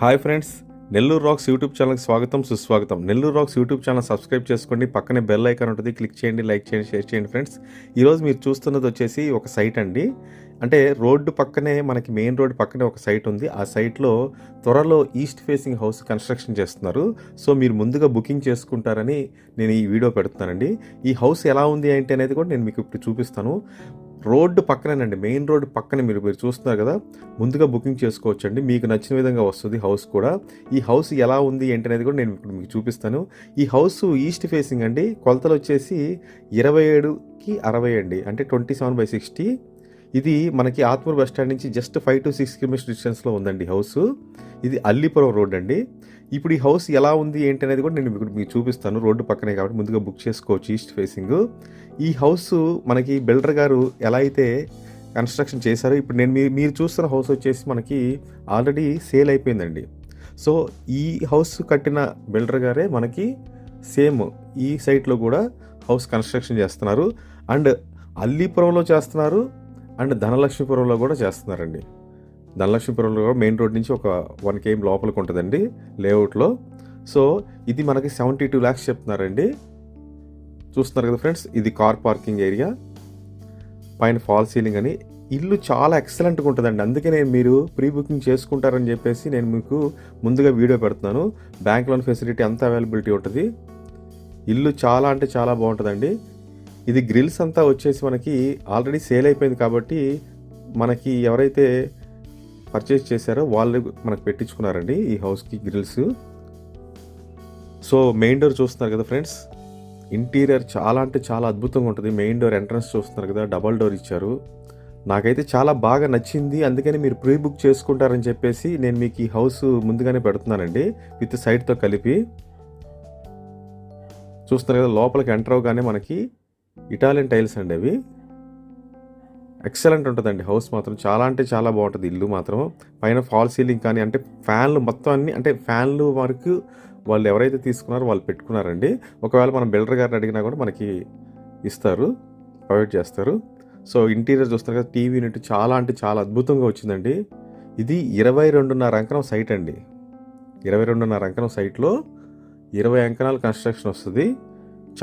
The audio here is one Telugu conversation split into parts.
Hi friends Nellore rocks YouTube ఛానల్కి స్వాగతం సుస్వాగతం. Nellore rocks YouTube channel subscribe చేసుకోండి పక్కనే బెల్ ఐకాన్ ఉంటుంది క్లిక్ చేయండి లైక్ చేయండి షేర్ చేయండి ఫ్రెండ్స్. ఈరోజు మీరు చూస్తున్నది వచ్చేసి ఒక సైట్ అండి. అంటే రోడ్డు పక్కనే మనకి మెయిన్ రోడ్డు పక్కనే ఒక సైట్ ఉంది. ఆ సైట్లో త్వరలో ఈస్ట్ ఫేసింగ్ హౌస్ కన్స్ట్రక్షన్ చేస్తున్నారు. సో మీరు ముందుగా బుకింగ్ చేసుకుంటారని నేను ఈ వీడియో పెడుతున్నానండి. ఈ హౌస్ ఎలా ఉంది ఏంటి అనేది కూడా నేను మీకు ఇప్పుడు చూపిస్తాను. రోడ్డు పక్కనేనండి మెయిన్ రోడ్డు పక్కన మీరు మీరు చూస్తున్నారు కదా. ముందుగా బుకింగ్ చేసుకోవచ్చండి. మీకు నచ్చిన విధంగా వస్తుంది హౌస్ కూడా. ఈ హౌస్ ఎలా ఉంది ఏంటి అనేది కూడా నేను ఇప్పుడు మీకు చూపిస్తాను. ఈ హౌస్ ఈస్ట్ ఫేసింగ్ అండి. కొలతలు వచ్చేసి ఇరవై ఏడుకి అరవై అండి. అంటే ట్వంటీ సెవెన్ బై సిక్స్టీ. ఇది మనకి ఆత్మూరు బస్ స్టాండ్ నుంచి just five to six kilometres డిస్టెన్స్లో ఉందండి హౌస్ ఇది అల్లిపురం రోడ్ అండి. ఇప్పుడు ఈ హౌస్ ఎలా ఉంది ఏంటి అనేది కూడా నేను మీకు చూపిస్తాను. రోడ్డు పక్కనే కాబట్టి ముందుగా బుక్ చేసుకోవచ్చు ఈస్ట్ ఫేసింగ్ ఈ హౌస్ మనకి బిల్డర్ గారు ఎలా అయితే కన్స్ట్రక్షన్ చేశారో ఇప్పుడు నేను మీరు మీరు చూస్తున్న హౌస్ వచ్చేసి మనకి ఆల్రెడీ సేల్ అయిపోయిందండి. సో ఈ హౌస్ కట్టిన బిల్డర్ గారే మనకి సేమ్ ఈ సైట్లో కూడా హౌస్ కన్స్ట్రక్షన్ చేస్తున్నారు. అండ్ అల్లీపురంలో చేస్తున్నారు. అండ్ ధనలక్ష్మీపురంలో కూడా చేస్తున్నారండి. ధనలక్ష్మీపురంలో కూడా మెయిన్ రోడ్ నుంచి ఒక వన్ కేఎం లోపలికి ఉంటుందండి లేఅవుట్లో. సో ఇది మనకి సెవెంటీ టూ ల్యాక్స్ చెప్తున్నారండి. చూస్తున్నారు కదా ఫ్రెండ్స్ ఇది కార్ పార్కింగ్ ఏరియా. పైన ఫాల్ సీలింగ్ అని. ఇల్లు చాలా ఎక్సలెంట్గా ఉంటుందండి. అందుకే నేను మీరు ప్రీ బుకింగ్ చేసుకుంటారని చెప్పేసి నేను మీకు ముందుగా వీడియో పెడుతున్నాను. బ్యాంక్ లోన్ ఫెసిలిటీ అంతా అవైలబిలిటీ ఉంటుంది. ఇల్లు చాలా అంటే చాలా బాగుంటుందండి. ఇది గ్రిల్స్ అంతా వచ్చేసి మనకి ఆల్రెడీ సేల్ అయిపోయింది కాబట్టి మనకి ఎవరైతే పర్చేస్ చేశారో వాళ్ళు మనకు పెట్టించుకున్నారండి ఈ హౌస్కి గ్రిల్స్ సో మెయిన్ డోర్ చూస్తున్నారు కదా ఫ్రెండ్స్ ఇంటీరియర్ చాలా అంటే చాలా అద్భుతంగా ఉంటుంది. మెయిన్ డోర్ ఎంట్రన్స్ చూస్తున్నారు కదా డబల్ డోర్ ఇచ్చారు. నాకైతే చాలా బాగా నచ్చింది. అందుకని మీరు ప్రీ బుక్ చేసుకుంటారని చెప్పేసి నేను మీకు ఈ హౌస్ ముందుగానే పెడుతున్నానండి విత్ సైడ్తో కలిపి. చూస్తున్నారు కదా లోపలికి ఎంటర్ అవగానే మనకి ఇటాలియన్ టైల్స్ అండి అవి. ఎక్సలెంట్ ఉంటుందండి. హౌస్ మాత్రం చాలా అంటే చాలా బాగుంటుంది. ఇల్లు మాత్రం. పైన ఫాల్ సీలింగ్ కానీ అంటే ఫ్యాన్లు మొత్తం అన్ని అంటే ఫ్యాన్లు వరకు వాళ్ళు ఎవరైతే తీసుకున్నారో వాళ్ళు పెట్టుకున్నారండి. ఒకవేళ మనం బిల్డర్ గారిని అడిగినా కూడా మనకి ఇస్తారు ప్రొవైడ్ చేస్తారు. సో ఇంటీరియర్ చూస్తారు కదా టీవీ యూనిట్ చాలా అంటే చాలా అద్భుతంగా వచ్చిందండి. ఇది ఇరవై రెండున్నర అంకణం సైట్ అండి. ఇరవై రెండున్నర అంకణం సైట్లో ఇరవై అంకణాలు కన్స్ట్రక్షన్ వస్తుంది.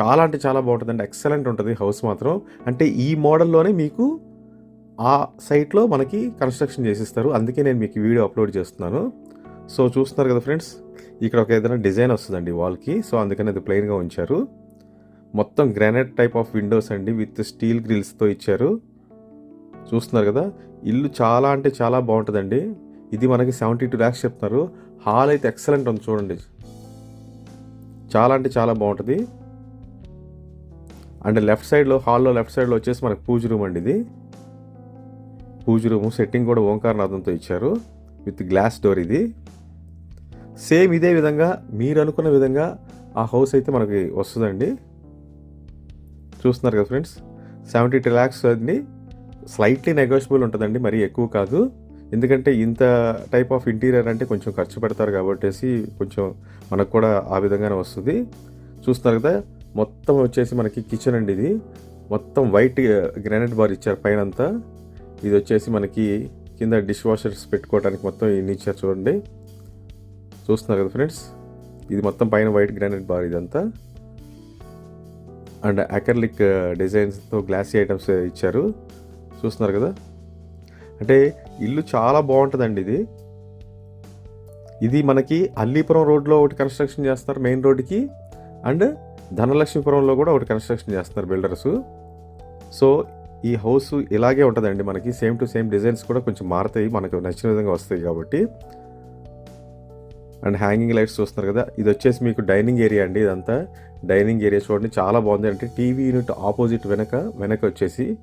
చాలా అంటే చాలా బాగుంటుందండి. ఎక్సలెంట్ ఉంటుంది హౌస్ మాత్రం. అంటే ఈ మోడల్లోనే మీకు ఆ సైట్లో మనకి కన్స్ట్రక్షన్ చేసిస్తారు. అందుకే నేను మీకు వీడియో అప్లోడ్ చేస్తున్నాను. సో చూస్తున్నారు కదా ఫ్రెండ్స్ ఇక్కడ ఒక ఏదైనా డిజైన్ వస్తుందండి వాల్కి. సో అందుకని అది ప్లెయిన్గా ఉంచారు. మొత్తం గ్రానైట్ టైప్ ఆఫ్ విండోస్ అండి విత్ స్టీల్ గ్రిల్స్తో ఇచ్చారు. చూస్తున్నారు కదా ఇల్లు చాలా అంటే చాలా బాగుంటుందండి. ఇది మనకి సెవెంటీ టూ ల్యాక్స్ చెప్తున్నారు. హాల్ అయితే ఎక్సలెంట్ ఉంది చూడండి. చాలా అంటే చాలా బాగుంటుంది. అండ్ లెఫ్ట్ సైడ్లో హాల్లో లెఫ్ట్ సైడ్లో వచ్చేసి మనకి పూజ రూమ్ అండి ఇది. పూజ రూము సెట్టింగ్ కూడా ఓంకారనాథంతో ఇచ్చారు. విత్ గ్లాస్ డోర్ ఇది. సేమ్ ఇదే విధంగా మీరు అనుకున్న విధంగా ఆ హౌస్ అయితే మనకి వస్తుందండి. చూస్తున్నారు కదా ఫ్రెండ్స్? సెవెంటీ టూ ల్యాక్స్ అండి స్లైట్లీ నెగోషియబుల్ ఉంటుందండి మరీ ఎక్కువ కాదు. ఎందుకంటే ఇంత టైప్ ఆఫ్ ఇంటీరియర్ అంటే కొంచెం ఖర్చు పెడతారు కాబట్టి కొంచెం మనకు కూడా ఆ విధంగానే వస్తుంది. చూస్తున్నారు కదా? మొత్తం వచ్చేసి మనకి కిచెన్ అండి ఇది. మొత్తం వైట్ గ్రానైట్ బార్ ఇచ్చారు పైన అంతా ఇది వచ్చేసి మనకి కింద డిష్ వాషర్స్ పెట్టుకోవడానికి మొత్తం ఇన్ని ఇచ్చారు చూడండి. చూస్తున్నారు కదా ఫ్రెండ్స్ ఇది మొత్తం పైన వైట్ గ్రానైట్ బార్ ఇదంతా. అండ్ అకర్లిక్ డిజైన్స్తో గ్లాసీ ఐటమ్స్ ఇచ్చారు. చూస్తున్నారు కదా? అంటే ఇల్లు చాలా బాగుంటుందండి ఇది. ఇది మనకి అల్లీపురం రోడ్లో ఒకటి కన్స్ట్రక్షన్ చేస్తారు మెయిన్ రోడ్డుకి. అండ్ ధనలక్ష్మీపురంలో కూడా ఒకటి కన్స్ట్రక్షన్ చేస్తున్నారు బిల్డర్స్ సో ఈ హౌస్ ఇలాగే ఉంటుందండి మనకి. సేమ్ టు సేమ్ డిజైన్స్ కూడా కొంచెం మారుతాయి. మనకు నచ్చిన విధంగా వస్తాయి కాబట్టి. అండ్ హ్యాంగింగ్ లైట్స్ చూస్తున్నారు కదా. ఇది వచ్చేసి మీకు డైనింగ్ ఏరియా అండి ఇదంతా. డైనింగ్ ఏరియా చూడండి. చాలా బాగుంది. అంటే టీవీ యూనిట్ ఆపోజిట్ వెనక వెనక వచ్చేసి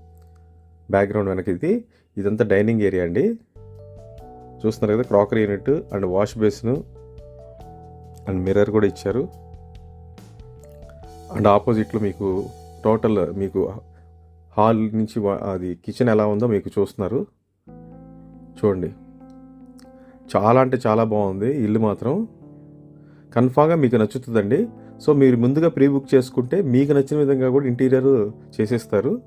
బ్యాక్గ్రౌండ్ వెనక ఇది. ఇదంతా డైనింగ్ ఏరియా అండి. చూస్తున్నారు కదా crockery unit and wash basin and mirror కూడా ఇచ్చారు. అండ్ ఆపోజిట్లో మీకు టోటల్ మీకు హాల్ నుంచి అది కిచెన్ ఎలా ఉందో మీకు చూస్తున్నారు. చూడండి. చాలా అంటే చాలా బాగుంది. ఇల్లు మాత్రం కన్ఫామ్గా మీకు నచ్చుతుందండి. సో మీరు ముందుగా ప్రీ బుక్ చేసుకుంటే మీకు నచ్చిన విధంగా కూడా ఇంటీరియర్ చేసేస్తారు.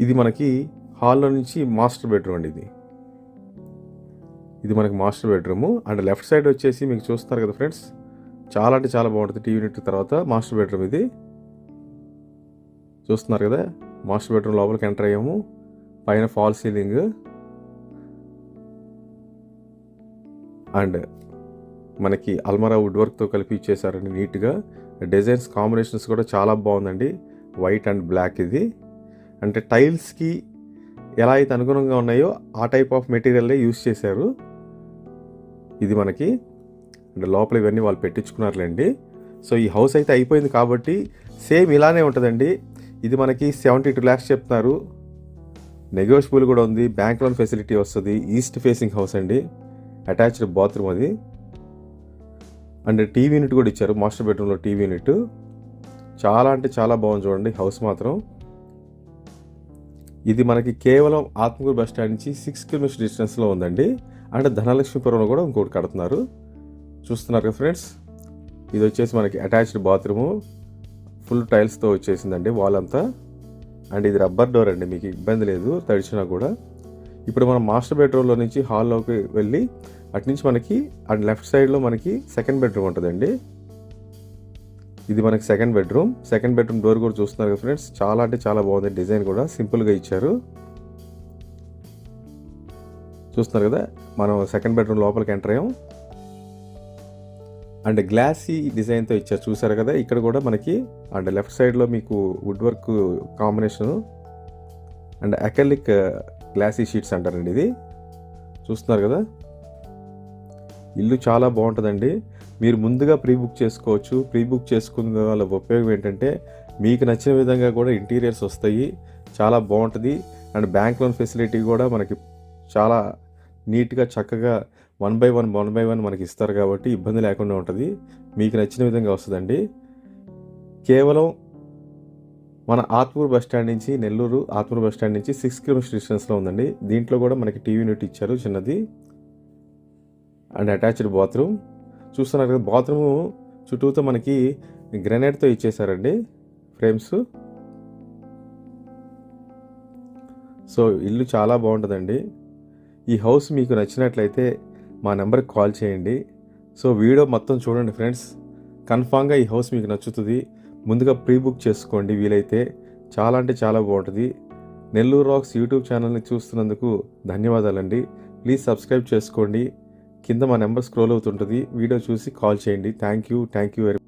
ఇది మనకి హాల్లో నుంచి మాస్టర్ బెడ్రూమ్ అండి ఇది. ఇది మనకి master bedroom. And left side వచ్చేసి మీకు చూస్తున్నారు కదా ఫ్రెండ్స్. చాలా అంటే చాలా బాగుంటుంది టీవీ యూనిట్ తర్వాత మాస్టర్ బెడ్రూమ్ ఇది. చూస్తున్నారు కదా మాస్టర్ బెడ్రూమ్ లోపలికి ఎంటర్ అయ్యాము. పైన ఫాల్ సీలింగ్. అండ్ మనకి అల్మరా వుడ్ వర్క్తో కలిపి ఇచ్చేసారండి నీట్గా. డిజైన్స్ కాంబినేషన్స్ కూడా చాలా బాగుందండి. వైట్ అండ్ బ్లాక్ ఇది. అంటే టైల్స్కి ఎలా అయితే అనుగుణంగా ఉన్నాయో ఆ టైప్ ఆఫ్ మెటీరియల్లే యూస్ చేశారు. ఇది మనకి అంటే లోపల ఇవన్నీ వాళ్ళు పెట్టించుకున్నారులేండి. సో ఈ హౌస్ అయితే అయిపోయింది కాబట్టి సేమ్ ఇలానే ఉంటుందండి. ఇది మనకి సెవెంటీ టూ ల్యాక్స్ చెప్తున్నారు. నెగోషియబుల్ కూడా ఉంది. బ్యాంక్ లోన్ ఫెసిలిటీ వస్తుంది. ఈస్ట్ ఫేసింగ్ హౌస్ అండి. అటాచ్డ్ బాత్రూమ్ అది. అండ్ టీవీ యూనిట్ కూడా ఇచ్చారు. మాస్టర్ బెడ్రూమ్లో టీవీ యూనిట్. చాలా అంటే చాలా బాగుంది చూడండి హౌస్ మాత్రం. ఇది మనకి కేవలం ఆత్మకూరు బస్ స్టాండ్ నుంచి సిక్స్ కిలోమీటర్స్ డిస్టెన్స్లో ఉందండి. అండ్ ధనలక్ష్మీపురంలో కూడా ఇంకోటి కడుతున్నారు. చూస్తున్నారు కదా ఫ్రెండ్స్? ఇది వచ్చేసి మనకి అటాచ్డ్ బాత్రూము. ఫుల్ టైల్స్తో వచ్చేసిందండి వాల్ అంతా అండ్ ఇది రబ్బర్ డోర్ అండి మీకు ఇబ్బంది లేదు తడిచినా కూడా. ఇప్పుడు మనం మాస్టర్ బెడ్రూమ్లో నుంచి హాల్లోకి వెళ్ళి అటు నుంచి మనకి అండ్ లెఫ్ట్ సైడ్లో మనకి సెకండ్ బెడ్రూమ్ ఉంటుందండి. ఇది మనకి second bedroom. Second bedroom door కూడా చూస్తున్నారు కదా ఫ్రెండ్స్? చాలా అంటే చాలా బాగుంది డిజైన్ కూడా సింపుల్గా ఇచ్చారు. చూస్తున్నారు కదా? మనం సెకండ్ బెడ్రూమ్ లోపలికి ఎంటర్ అయ్యాం. అండ్ గ్లాసీ డిజైన్తో ఇచ్చారు. చూసారు కదా ఇక్కడ కూడా మనకి అండ్ లెఫ్ట్ సైడ్లో మీకు wood work combination and acrylic glassy sheets అంటారండి ఇది. చూస్తున్నారు కదా? ఇల్లు చాలా బాగుంటుందండి. మీరు ముందుగా ప్రీ బుక్ చేసుకోవచ్చు. ప్రీ బుక్ చేసుకున్న వాళ్ళ ఉపయోగం ఏంటంటే మీకు నచ్చిన విధంగా కూడా ఇంటీరియర్స్ వస్తాయి. చాలా బాగుంటుంది. అండ్ బ్యాంక్ లోన్ ఫెసిలిటీ కూడా మనకి చాలా నీట్గా చక్కగా one by one one by one మనకి ఇస్తారు కాబట్టి ఇబ్బంది లేకుండా ఉంటుంది. మీకు నచ్చిన విధంగా వస్తుందండి. కేవలం మన ఆత్మూరు బస్ స్టాండ్ నుంచి నెల్లూరు ఆత్మూరు బస్ స్టాండ్ నుంచి సిక్స్ కిలోమీటర్స్ డిస్టెన్స్లో ఉందండి. దీంట్లో కూడా మనకి టీవీ యూనిట్ ఇచ్చారు చిన్నది. And attached bathroom. చూస్తున్నారు కదా బాత్రూమ్ చుట్టూతో మనకి గ్రెనైట్తో ఇచ్చేసారండి ఫ్రేమ్స్. సో ఇల్లు చాలా బాగుంటుందండి. ఈ హౌస్ మీకు నచ్చినట్లయితే మా నెంబర్కి కాల్ చేయండి. సో వీడియో మొత్తం చూడండి ఫ్రెండ్స్. కన్ఫామ్గా ఈ హౌస్ మీకు నచ్చుతుంది. ముందుగా ప్రీ బుక్ చేసుకోండి వీలైతే. చాలా అంటే చాలా బాగుంటుంది. నెల్లూరు రాక్స్ యూట్యూబ్ ఛానల్ని చూస్తున్నందుకు ధన్యవాదాలండి. ప్లీజ్ సబ్స్క్రైబ్ చేసుకోండి. కింద మా నెంబర్ స్క్రోల్ అవుతుంటుంది. వీడియో చూసి కాల్ చేయండి. Thank you. Thank you very